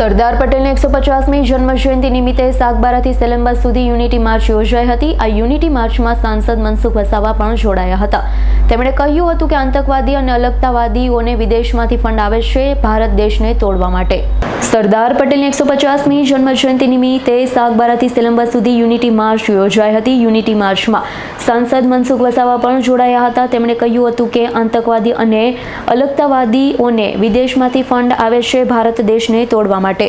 સરદાર પટેલની એકસો પચાસમી જન્મજયંતિ નિમિત્તે સાગબારાથી સેલેમ્બસ સુધી યુનિટી માર્ચ યોજાઈ હતી. આ યુનિટી માર્ચમાં સાંસદ મનસુખ વસાવા પણ જોડાયા હતા. તેમણે કહ્યું હતું કે આતંકવાદી અને અલગતાવાદીઓને વિદેશમાંથી ફંડ આવે છે ભારત દેશને તોડવા માટે. સરદાર પટેલની એકસો પચાસમી જન્મજયંતિ નિમિત્તે સાગબારાથી સેલેમ્બસ સુધી યુનિટી માર્ચ યોજાઈ હતી. યુનિટી માર્ચમાં સાંસદ મનસુખ વસાવા પણ જોડાયા હતા. તેમણે કહ્યું હતું કે આતંકવાદી અને અલગતાવાદીઓને વિદેશમાંથી ફંડ આવે છે ભારત દેશને તોડવા માટે.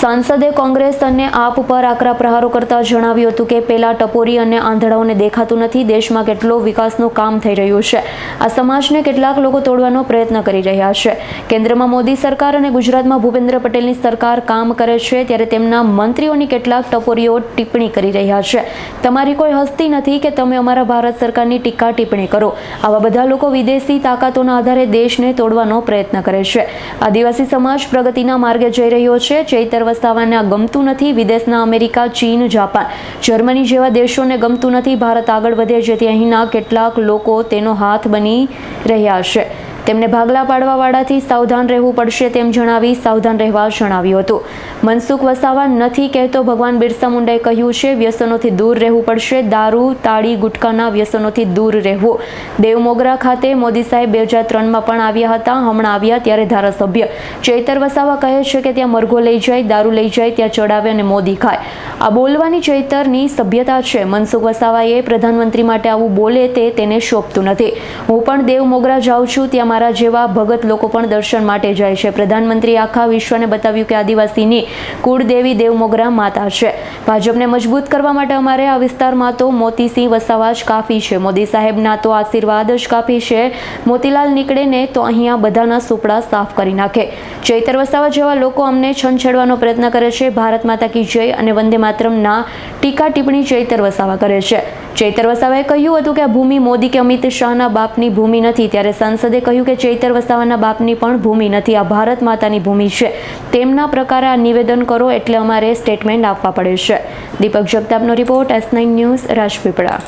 સાંસદે કોંગ્રેસ અને આપ પર આકરા પ્રહારો કરતા જણાવ્યું હતું કે પેલા ટપોરી અને આંધળાઓને દેખાતું નથી. દેશમાં કેટલો વિકાસનું કામ થઈ રહ્યું છે. આ સમાજને કેટલાક લોકો તોડવાનો પ્રયત્ન કરી રહ્યા છે. કેન્દ્રમાં મોદી સરકાર અને ગુજરાતમાં ભૂપેન્દ્ર પટેલની સરકાર કામ કરે છે ત્યારે તેમના મંત્રીઓની કેટલાક ટપોરીઓ ટિપ્પણી કરી રહ્યા છે. તમારી કોઈ હસ્તી નથી કે તમે અમારા ભારત સરકારની ટીકા ટિપ્પણી કરો. આવા બધા લોકો વિદેશી તાકાતોના આધારે દેશને તોડવાનો પ્રયત્ન કરે છે. આદિવાસી સમાજ પ્રગતિના માર્ગે જઈ રહ્યો છે. ચૈતર વસાવાને ગમતું નથી. વિદેશના અમેરિકા, ચીન, જાપાન જર્મની જેવા દેશોને ગમતું નથી. ભારત આગળ વધે જેથી અહીંના કેટલાક લોકો તેનો હાથ બની રહ્યા છે. તેમને ભાગલા પાડવાવાળાથી સાવધાન રહેવું પડશે તેમ જણાવી સાવધાન રહેવા જણાવ્યું હતું. મનસુખ વસાવા નથી કહેતો ભગવાન બિરસા મુંડાએ કહ્યું છે, વ્યસનોથી દૂર રહેવું પડશે, દારૂ, તાળી ગુટકાના વ્યસનોથી દૂર રહેવું. દેવમોગરા ખાતે મોદી સાહેબ બે હજાર ત્રણમાં પણ આવ્યા હતા, હમણાં આવ્યા ત્યારે ધારાસભ્ય. ચૈતર વસાવા કહે છે કે ત્યાં મરઘો લઈ જાય, દારૂ લઈ જાય, ત્યાં ચડાવે અને મોદી ખાય. આ બોલવાની ચૈતરની સભ્યતા છે. મનસુખ વસાવાએ પ્રધાનમંત્રી માટે આવું બોલે તે તેને શોભતું નથી. હું પણ દેવ મોગરા જાઉં છું. ત્યાં મારા જેવા ભગત લોકો પણ દર્શન માટે જાય છે. પ્રધાનમંત્રી આખા વિશ્વને બતાવ્યું કે આદિવાસીની કુળદેવી દેવ મોગરા માતા છે. ભાજપને મજબૂત કરવા માટે અમારે આ વિસ્તારમાં તો મોતીસિંહ વસાવા જ કાફી છે. મોદી સાહેબના તો આશીર્વાદ જ કાફી છે. મોતીલાલ નીકળે ને તો અહીંયા બધાના સુપડા સાફ કરી નાખે. ચૈતર વસાવા જેવા લોકો અમને છંછેડવાનો પ્રયત્ન કરે છે. ભારત માતા કી જય અને વંદે માતરમના ટીકા ટિપ્પણી ચૈતર વસાવા કરે છે. ચૈતર વસાવાએ કહ્યું હતું કે આ ભૂમિ મોદી કે અમિત શાહના બાપની ભૂમિ નથી. ત્યારે સાંસદે કહ્યું કે ચૈતર વસાવાના બાપની પણ ભૂમિ નથી. આ ભારત માતાની ભૂમિ છે. તેમના પ્રકારે આ નિવેદન કરો એટલે અમારે સ્ટેટમેન્ટ આપવા પડે છે. Deepak જગતાપનો report, S nine news, Rajpipla.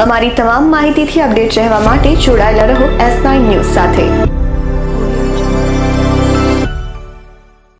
અમારી તમામ માહિતીથી અપડેટ રહેવા માટે જોડાયેલા રહો એસ નાઇન ન્યૂઝ સાથે.